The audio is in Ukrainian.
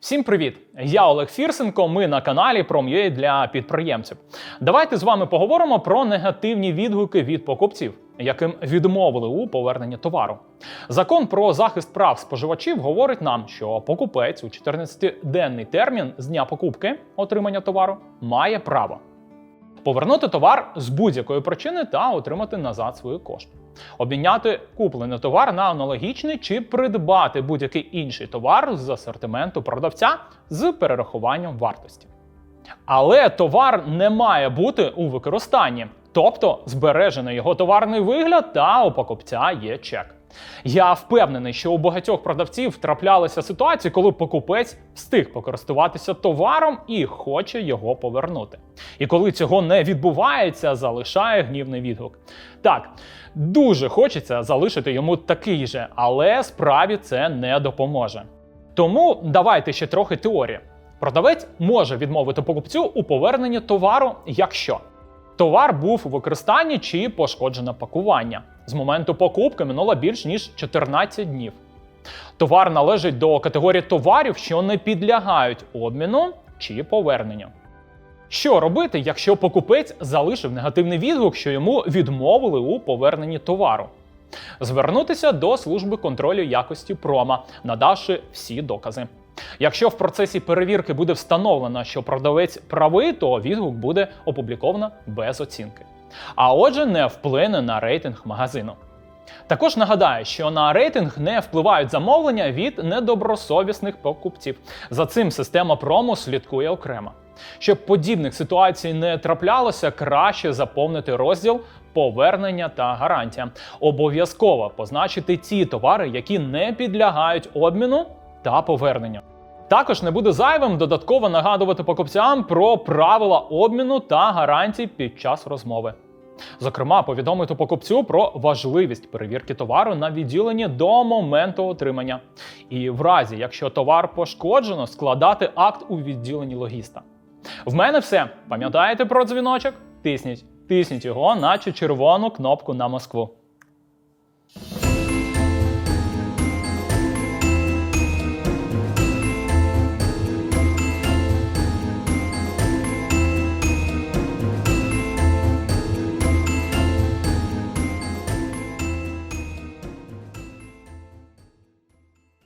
Всім привіт! Я Олег Фірсенко. Ми на каналі Prom.ua для підприємців. Давайте з вами поговоримо про негативні відгуки від покупців, яким відмовили у поверненні товару. Закон про захист прав споживачів говорить нам, що покупець у 14-денний термін з дня покупки отримання товару має право повернути товар з будь-якої причини та отримати назад свої кошти, обміняти куплений товар на аналогічний чи придбати будь-який інший товар з асортименту продавця з перерахуванням вартості. Але товар не має бути у використанні, тобто збережений його товарний вигляд та у покупця є чек. Я впевнений, що у багатьох продавців траплялися ситуації, коли покупець встиг покористуватися товаром і хоче його повернути. І коли цього не відбувається, залишає гнівний відгук. Так, дуже хочеться залишити йому такий же, але справі це не допоможе. Тому давайте ще трохи теорії. Продавець може відмовити покупцю у поверненні товару, якщо товар був у використанні чи пошкоджене пакування. З моменту покупки минуло більш ніж 14 днів. Товар належить до категорії товарів, що не підлягають обміну чи поверненню. Що робити, якщо покупець залишив негативний відгук, що йому відмовили у поверненні товару? Звернутися до служби контролю якості прома, надавши всі докази. Якщо в процесі перевірки буде встановлено, що продавець правий, то відгук буде опубліковано без оцінки. А отже, не вплине на рейтинг магазину. Також нагадаю, що на рейтинг не впливають замовлення від недобросовісних покупців. За цим система промо слідкує окремо. Щоб подібних ситуацій не траплялося, краще заповнити розділ повернення та гарантія. Обов'язково позначити ті товари, які не підлягають обміну та поверненню. Також не буде зайвим додатково нагадувати покупцям про правила обміну та гарантій під час розмови. Зокрема, повідомити покупцю про важливість перевірки товару на відділенні до моменту отримання. І в разі, якщо товар пошкоджено, складати акт у відділенні логіста. В мене все. Пам'ятаєте про дзвіночок? Тисніть. Тисніть його, наче червону кнопку на Москву.